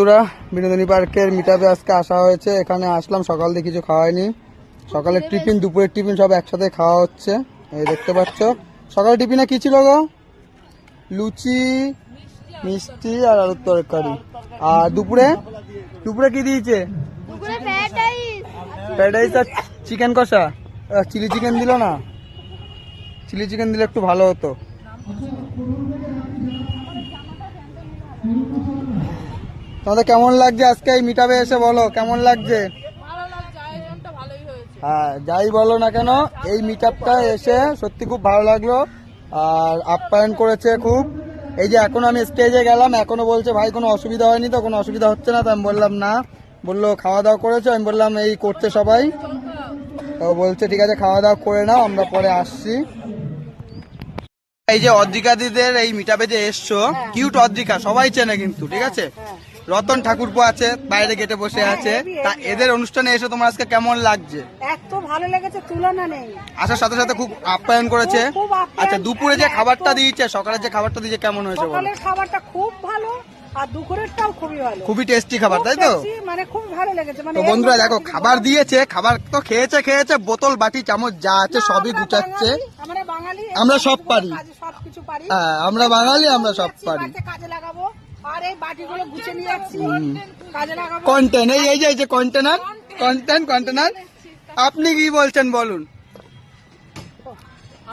বন্ধুরা বিনোদিনী পার্কের মিটাপে আজকে আসা হয়েছে। এখানে আসলাম সকাল দিয়ে কিছু খাওয়াইনি সকালের টিফিন দুপুরের টিফিন সব একসাথে খাওয়া হচ্ছে। এই দেখতে পাচ্ছ। সকালের টিফিনে কি ছিল গো? লুচি মিষ্টি আর আলুর তরকারি। আর দুপুরে? দুপুরে কি দিয়েছে? ফ্রাইড ফ্রাইড রাইস আর চিকেন কষা? চিলি চিকেন দিল না? চিলি চিকেন দিলে একটু ভালো হতো। তোমাদের কেমন লাগছে আজকে এই মিটাবে এসে বলো? কেমন লাগছে? হ্যাঁ যাই বলো না কেন এই মিটআপটা এসে সত্যি খুব ভালো লাগল আর আপ্যায়ন করেছে খুব। এই যে এখন আমি স্টেজে গেলাম এখনও বলছে ভাই কোনো অসুবিধা হয়নি তো? কোনো অসুবিধা হচ্ছে না তো? আমি বললাম না। বলল খাওয়া দাওয়া করেছ? আমি বললাম এই করছে সবাই। তো বলছে ঠিক আছে খাওয়া দাওয়া করে নাও আমরা পরে আসছি। এই যে অদ্রিকা দিদের এই মিটাপে যে এসছো কিউট অদ্রিকা সবাই চেনে কিন্তু ঠিক আছে? রতন ঠাকুরপো আছে বাইরে গেটে বসে আছে। তা এদের অনুষ্ঠানে এসে তোমার আজকে কেমন লাগছে? এত ভালো লেগেছে তুলনা নেই। আসার সাথে সাথে খুব আপ্যায়ন করেছে। খুব আপ্যায়ন। আচ্ছা দুপুরে যে খাবারটা দিয়েছে সকালে যে খাবারটা দিয়েছে কেমন হয়েছে বলো? সকালের খাবারটা খুব ভালো আর দুপুরেরটাও খুবই ভালো। খুবই টেস্টি খাবার তাই তো? খুব tasty, মানে খুব ভালো লেগেছে। মানে তো বন্ধুরা দেখো খাবার দিয়েছে খাবার তো খেয়েছে খেয়েছে বোতল বাটি চামচ যা আছে সবই আমরা গুছাচ্ছে। বাঙালি, আমরা বাঙালি আমরা সব পারি। কাজে সবকিছু পারি। হ্যাঁ, আমরা বাঙালি, আমরা সব পারি। কাজে লাগাবো আর এই বাটিগুলো গুছিয়ে নিয়ে যাচ্ছি। কাজে লাগাবো। কন্টেন্ট এই এই যে এই যে কন্টেনার কন্টেন্ট কন্টেনার আপনি কি বলছেন বলুন।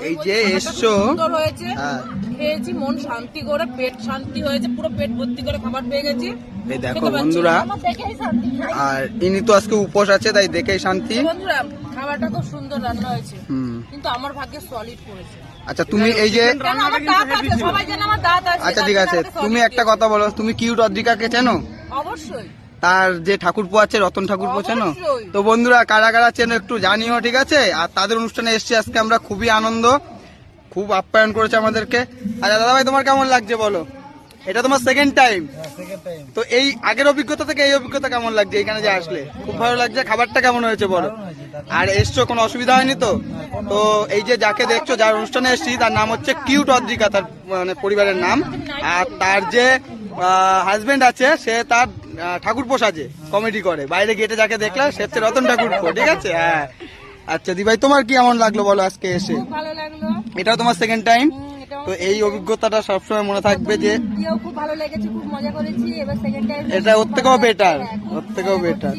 এই যে এসছো। সুন্দর হয়েছে। হ্যাঁ। খেয়েছি মন শান্তি করে পেট শান্তি হয়েছে পুরো পেট ভর্তি করে খাবার পেয়ে গেছি। এই দেখো বন্ধুরা আর ইনি তো আজকে উপোস আছে তাই দেখেই শান্তি। বন্ধুরা খাবারটা খুব সুন্দর রান্না হয়েছে। কিন্তু আমার ভাগ্যে সলিড পড়েছে। আচ্ছা তুমি এই যে আচ্ছা ঠিক আছে তুমি একটা কথা বলো তুমি কিউট অদ্রিকাকে চেনো? অবশ্যই। তার যে ঠাকুরপো আছে রতন ঠাকুরপো চেনো? তো বন্ধুরা কারা কারা চেনো একটু জানিও ঠিক আছে? আর তাদের অনুষ্ঠানে এসছি আজকে আমরা খুবই আনন্দ খুব আপ্যায়ন করেছে আমাদেরকে। আচ্ছা দাদা ভাই তোমার কেমন লাগছে বলো? এটা তোমার সেকেন্ড টাইম তো এই আগের অভিজ্ঞতা থেকে এই অভিজ্ঞতা কেমন লাগছে? এখানে যে আসলে। খুব ভালো লাগছে খাবারটা কেমন হয়েছে বলো? আর এসছো কোনো অসুবিধা হয়নি তো? তো এই যে যাকে দেখছ যার অনুষ্ঠানে এসছি তার নাম হচ্ছে কিউট অদ্রিকা তার মানে পরিবারের নাম। আর তার যে হাজবেন্ড আছে সে তার ঠাকুর সাজে কমেডি করে। বাইরে গেটে যাকে দেখলাম সে হচ্ছে রতন ঠাকুর ঠিক আছে? হ্যাঁ। আচ্ছা দি ভাই তোমার কি এমন লাগল বলো আজকে এসে? ভালো লাগল। এটাও তোমার সেকেন্ড টাইম তো এই অভিজ্ঞতাটা সবসময় মনে থাকবে যে খুব ভালো লেগেছে খুব মজা করেছি। এবার সেকেন্ড টাইম এটা ওর থেকেও বেটার ওর থেকেও বেটার